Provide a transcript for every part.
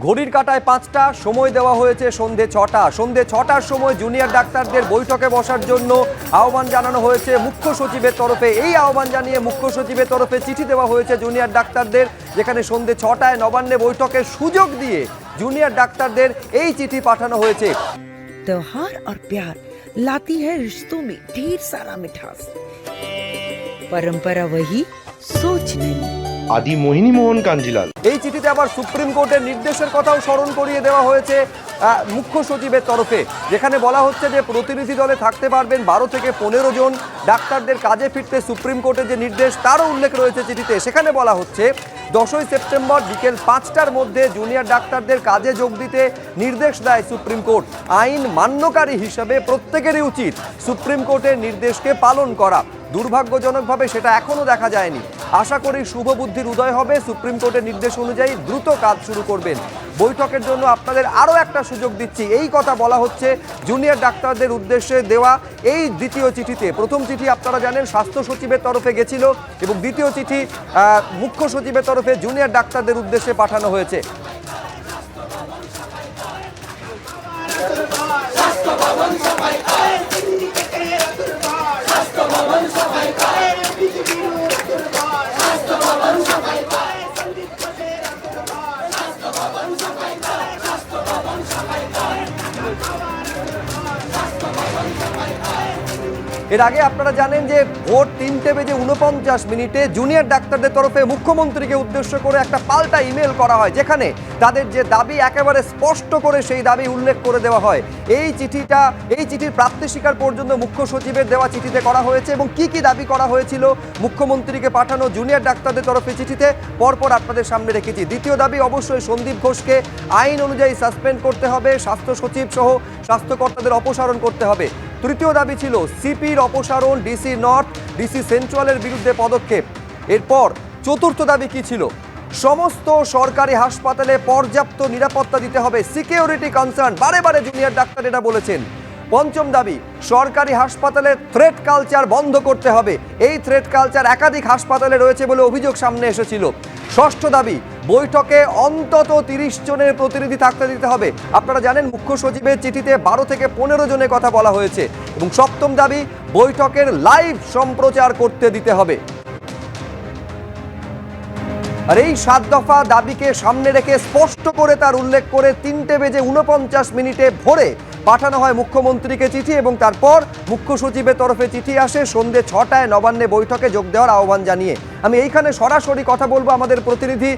ঘড়ির কাটায় পাঁচটা সময় দেওয়া হয়েছে সন্ধে ছটা সন্ধে ছটার সময় জুনিয়র ডাক্তারদের বৈঠকে বসার জন্য আহ্বান জানানো হয়েছে মুখ্য সচিবের তরফে এই আহ্বান জানিয়ে মুখ্য সচিবের তরফে চিঠি দেওয়া হয়েছে জুনিয়র ডাক্তারদের যেখানে সন্ধে ছটায় নবান্নে বৈঠকের সুযোগ দিয়ে জুনিয়র ডাক্তারদের এই চিঠি পাঠানো হয়েছে त्योहार और प्यार लाती है रिश्तों में ढेर सारा मिठास परंपरा वही सोच नहीं আদি মোহিনী মোহন কাঞ্জিলাল। এই চিঠিতে আবার সুপ্রিম কোর্টের নির্দেশের কথাও স্মরণ করিয়ে দেওয়া হয়েছে মুখ্য সচিবের তরফে, যেখানে বলা হচ্ছে যে প্রতিনিধি দলে থাকতে পারবেন বারো থেকে পনেরো জন। ডাক্তারদের কাজে ফিরতে সুপ্রিম কোর্টের যে নির্দেশ, তারও উল্লেখ রয়েছে চিঠিতে। সেখানে বলা হচ্ছে, দশই সেপ্টেম্বর বিকেল পাঁচটার মধ্যে জুনিয়র ডাক্তারদের কাজে যোগ দিতে নির্দেশ দেয় সুপ্রিম কোর্ট। আইন মান্যকারী হিসাবে প্রত্যেকেরই উচিত সুপ্রিম কোর্টের নির্দেশকে পালন করা। দুর্ভাগ্যজনকভাবে সেটা এখনও দেখা যায়নি। আশা করি শুভ বুদ্ধির উদয় হবে। সুপ্রিম কোর্টের নির্দেশ অনুযায়ী দ্রুত কাজ শুরু করবেন। বৈঠকের জন্য আপনাদের আরও একটা সুযোগ দিচ্ছি। এই কথা বলা হচ্ছে জুনিয়র ডাক্তারদের উদ্দেশ্যে দেওয়া এই দ্বিতীয় চিঠিতে। প্রথম চিঠি আপনারা জানেন, স্বাস্থ্য সচিবের তরফে গেছিল এবং দ্বিতীয় চিঠি মুখ্য সচিবের তরফে জুনিয়র ডাক্তারদের উদ্দেশ্যে পাঠানো হয়েছে। এর আগে আপনারা জানেন যে ভোর তিনটে বেজে উনপঞ্চাশ মিনিটে জুনিয়র ডাক্তারদের তরফে মুখ্যমন্ত্রীকে উদ্দেশ্য করে একটা পাল্টা ইমেল করা হয়, যেখানে তাদের যে দাবি একেবারে স্পষ্ট করে সেই দাবি উল্লেখ করে দেওয়া হয়। এই চিঠিটা, এই চিঠির প্রাপ্তি স্বীকার পর্যন্ত মুখ্য সচিবের দেওয়া চিঠিতে করা হয়েছে এবং কি কি দাবি করা হয়েছিল মুখ্যমন্ত্রীকে পাঠানো জুনিয়র ডাক্তারদের তরফে চিঠিতে, পরপর আপনাদের সামনে রেখেছি। দ্বিতীয় দাবি অবশ্যই সন্দীপ ঘোষকে আইন অনুযায়ী সাসপেন্ড করতে হবে, স্বাস্থ্য সচিব সহ স্বাস্থ্যকর্তাদের অপসারণ করতে হবে। তৃতীয় দাবি ছিল সিপির অপসারণ ডিসি নর্থ, ডিসি সেন্ট্রালের বিরুদ্ধে পদক্ষেপ। এরপর চতুর্থ দাবি কি ছিল? সমস্ত সরকারি হাসপাতালে পর্যাপ্ত নিরাপত্তা দিতে হবে। সিকিউরিটি কনসার্ন বারে বারে জুনিয়র ডাক্তার এটা বলেছেন। পঞ্চম দাবি, সরকারি হাসপাতালে থ্রেট কালচার বন্ধ করতে হবে। এই থ্রেট কালচার একাধিক হাসপাতালে রয়েছে বলে অভিযোগ সামনে এসেছিল। ষষ্ঠ দাবি বৈঠকে অন্তত তিরিশ জনের প্রতিনিধি থাকতে দিতে হবে। আপনারা জানেন, মুখ্য সচিবের চিঠিতে বারো থেকে পনেরো জনের কথা বলা হয়েছে এবং সপ্তম দাবি, বৈঠকের লাইভ সম্প্রচার করতে দিতে হবে। আর এই সাত দফা দাবিকে সামনে রেখে স্পষ্ট করে তার উল্লেখ করে তিনটে বেজে উনপঞ্চাশ মিনিটে ভোরে পাঠানো হয় মুখ্যমন্ত্রীকে চিঠি এবং তারপর মুখ্য সচিবের তরফে চিঠি আসে। সন্ধে ছটায় নবান্নে বৈঠকে যোগ দেওয়ার আহ্বান জানিয়ে। আমি এইখানে সরাসরি কথা বলব আমাদের প্রতিনিধি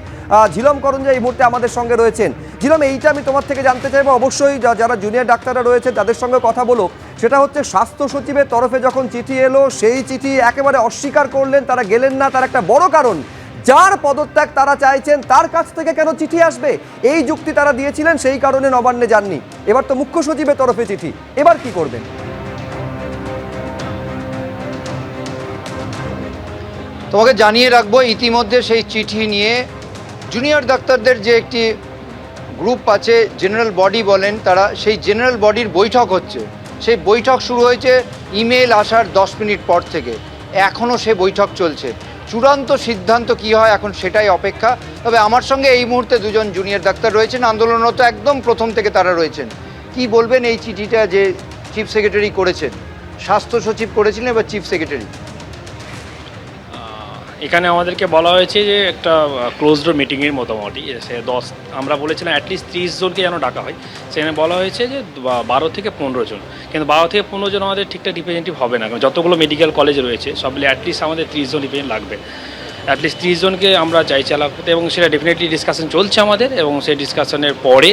ঝিলম করঞ্জা এই মুহূর্তে আমাদের সঙ্গে রয়েছেন। ঝিলম, এইটা আমি তোমার থেকে জানতে চাইব। অবশ্যই যারা জুনিয়র ডাক্তাররা রয়েছে, তাদের সঙ্গে কথা বলো। সেটা হচ্ছে স্বাস্থ্য সচিবের তরফে যখন চিঠি এলো, সেই চিঠি একেবারে অস্বীকার করলেন, তারা গেলেন না। তার একটা বড় কারণ যার পদত্যাগ তারা চাইছেন, তার কাছ থেকে কেন চিঠি আসবে? এই যুক্তি তারা দিয়েছিলেন, সেই কারণে নবান্নে যাননি। এবার তো মুখ্য সচিবের তরফে চিঠি। এবার কি করবেন? তোমাকে জানিয়ে রাখব, ইতিমধ্যে সেই চিঠি নিয়ে জুনিয়র ডাক্তারদের যে একটি গ্রুপ আছে, জেনারেল বডি বলেন তারা, সেই জেনারেল বডির বৈঠক হচ্ছে। সেই বৈঠক শুরু হয়েছে ইমেল আসার দশ মিনিট পর থেকে। এখনও সে বৈঠক চলছে। চূড়ান্ত সিদ্ধান্ত কি হয় এখন সেটাই অপেক্ষা। তবে আমার সঙ্গে এই মুহূর্তে দুজন জুনিয়র ডাক্তার রয়েছেন, আন্দোলনরত একদম প্রথম থেকে তারা রয়েছেন। কি বলবেন এই চিঠিটা যে চিফ সেক্রেটারি করেছেন? স্বাস্থ্য সচিব করেছিলেন এবার চিফ সেক্রেটারি এখানে আমাদেরকে বলা হয়েছে যে একটা ক্লোজ ডোর মিটিংয়ের মোটামুটি সে দশ, আমরা বলেছিলাম অ্যাটলিস্ট ত্রিশ জনকে যেন ডাকা হয়। সেখানে বলা হয়েছে যে বারো থেকে পনেরো জন। কিন্তু বারো থেকে পনেরো জন আমাদের ঠিকঠাক রিপ্রেজেন্টেটিভ হবে না। যতগুলো মেডিকেল কলেজ রয়েছে, সব মিলে অ্যাটলিস্ট আমাদের ত্রিশ জন রিপ্রেজেন্ট লাগবে। অ্যাটলিস্ট ত্রিশ জনকে আমরা চাই চালাতে এবং সেটা ডেফিনেটলি ডিসকাশন চলছে আমাদের। এবং সেই ডিসকাশনের পরে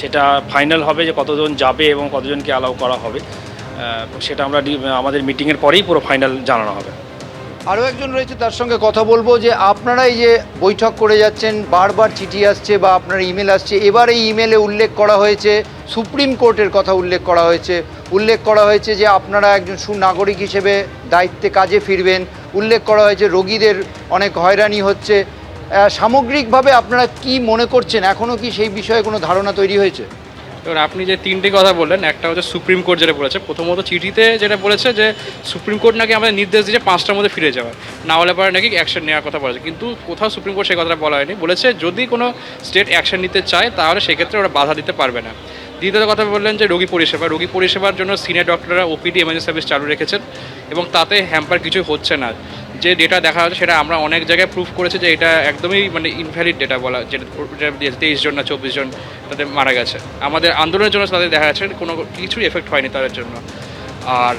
সেটা ফাইনাল হবে যে কতজন যাবে এবং কতজনকে অ্যালাউ করা হবে। সেটা আমরা আমাদের মিটিংয়ের পরেই পুরো ফাইনাল জানানো হবে। আরও একজন রয়েছে, তার সঙ্গে কথা বলব যে আপনারা এই যে বৈঠক করে যাচ্ছেন, বারবার চিঠি আসছে বা আপনার ইমেল আসছে, এবার এই ইমেলে উল্লেখ করা হয়েছে, সুপ্রিম কোর্টের কথা উল্লেখ করা হয়েছে। উল্লেখ করা হয়েছে যে আপনারা একজন সুনাগরিক হিসেবে দায়িত্বে কাজে ফিরবেন। উল্লেখ করা হয়েছে রোগীদের অনেক হয়রানি হচ্ছে। সামগ্রিকভাবে আপনারা কি মনে করছেন? এখনও কি সেই বিষয়ে কোনো ধারণা তৈরি হয়েছে? এবার আপনি যে তিনটি কথা বললেন, একটা হচ্ছে সুপ্রিম কোর্ট যেটা বলেছে, প্রথমত চিঠিতে যেটা বলেছে যে সুপ্রিম কোর্ট নাকি আমাদের নির্দেশ দিয়েছে পাঁচটার মধ্যে ফিরে যাওয়ার। না হলে পরে নাকি অ্যাকশন নেওয়ার কথা বলেছে। কিন্তু কোথাও সুপ্রিম কোর্ট সেই কথাটা বলা হয়নি। বলেছে যদি কোনো স্টেট অ্যাকশন নিতে চায়, তাহলে সেক্ষেত্রে ওরা বাধা দিতে পারবে না। দ্বিতীয় কথা বললেন যে রোগী পরিষেবা। রোগী পরিষেবার জন্য সিনিয়র ডক্টররা ওপিডি এমার্জেন্সি সার্ভিস চালু রেখেছেন এবং তাতে হ্যাম্পার কিছু হচ্ছে না। যে ডেটা দেখা হচ্ছে সেটা আমরা অনেক জায়গায় প্রুফ করেছি যে এটা একদমই মানে ইনভ্যালিড ডেটা বলা, যেটা তেইশ জন না চব্বিশ জন তাদের মারা গেছে। আমাদের আন্দোলনের জন্য তাদের দেখা যাচ্ছে, কোনো কিছুই এফেক্ট হয়নি তাদের জন্য। আর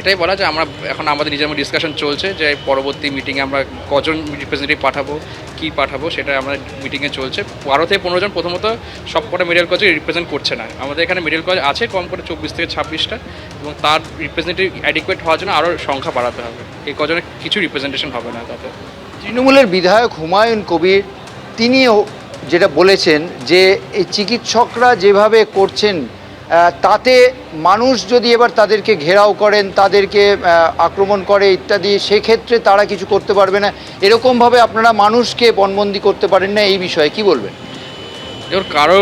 এটাই বলা যে আমরা এখন আমাদের নিজের ডিসকাশন চলছে যে পরবর্তী মিটিংয়ে আমরা কজন রিপ্রেজেন্টেটিভ পাঠাবো কী পাঠাবো সেটা আমরা মিটিংয়ে চলছে। বারো থেকে পনেরো জন প্রথমত সব কটা মেডিকেল কলেজে রিপ্রেজেন্ট করছে না। আমাদের এখানে মেডিকেল কলেজ আছে কম করে চব্বিশ থেকে ছাব্বিশটা এবং তার রিপ্রেজেন্টেটিভ অ্যাডিকুয়েট হওয়ার জন্য আরও সংখ্যা বাড়াতে হবে। এই কজনের কিছু রিপ্রেজেন্টেশন হবে না তাতে। তৃণমূলের বিধায়ক হুমায়ুন কবির তিনিও যেটা বলেছেন যে এই চিকিৎসকরা যেভাবে করছেন তাতে মানুষ যদি এবার তাদেরকে ঘেরাও করেন, তাদেরকে আক্রমণ করে ইত্যাদি, সেক্ষেত্রে তারা কিছু করতে পারবে না। এরকমভাবে আপনারা মানুষকে বনবন্দি করতে পারেন না এই বিষয়ে। কি বলবেন? এবার কারও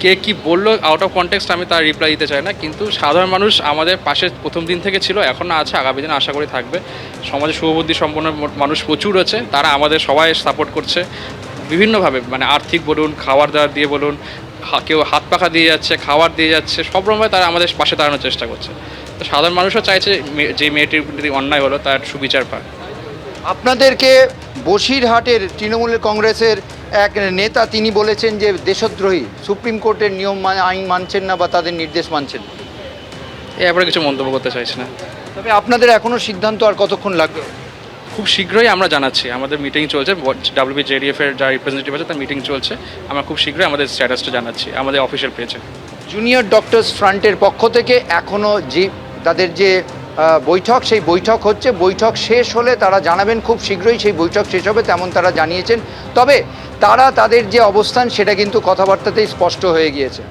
কে, কি বলল আউট অফ কনটেক্সট আমি তার রিপ্লাই দিতে চাই না। কিন্তু সাধারণ মানুষ আমাদের পাশে প্রথম দিন থেকে ছিল এখনও আছে, আগামী দিন আশা করি থাকবে। সমাজে শুভবুদ্ধি সম্পন্ন মানুষ প্রচুর আছে, তারা আমাদের সবাই সাপোর্ট করছে। বিভিন্নভাবে মানে আর্থিক বলুন খাবার দাবার দিয়ে বলুন কেউ হাত পাখা দিয়ে যাচ্ছে খাবার দিয়ে যাচ্ছে সব রকমভাবে তারা আমাদের পাশে দাঁড়ানোর চেষ্টা করছে। তো সাধারণ মানুষও চাইছে যে মেয়েটির প্রতি অন্যায় হলো তার সুবিচার পায় আপনাদেরকে বসিরহাটের তৃণমূলের কংগ্রেসের এক নেতা তিনি বলেছেন যে দেশদ্রোহী সুপ্রিম কোর্টের নিয়ম মানে আইন মানছেন না বা তাদের নির্দেশ মানছেন। এই ব্যাপারে কিছু মন্তব্য করতে চাইছি না। তবে আপনাদের এখনও সিদ্ধান্ত আর কতক্ষণ লাগবে? খুব শীঘ্রই আমরা জানাচ্ছি, আমাদের মিটিং চলছে ডাব্লিউবি জেডিএফ এর যা রিপ্রেজেন্টেটিভ আছে তার মিটিং চলছে, আমরা খুব শীঘ্রই আমাদের স্ট্যাটাসটা জানাচ্ছি, আমাদের অফিসিয়াল পেজে জুনিয়র ডক্টরস ফ্রন্টের পক্ষ থেকে এখনও যে, তাদের যে বৈঠক, সেই বৈঠক হচ্ছে, বৈঠক শেষ হলে তারা জানাবেন, খুব শীঘ্রই সেই বৈঠক শেষ হবে, তেমন তারা জানিয়েছেন। তবে তারা তাদের যে অবস্থান, সেটা কিন্তু কথাবার্তাতেই স্পষ্ট হয়ে গিয়েছে।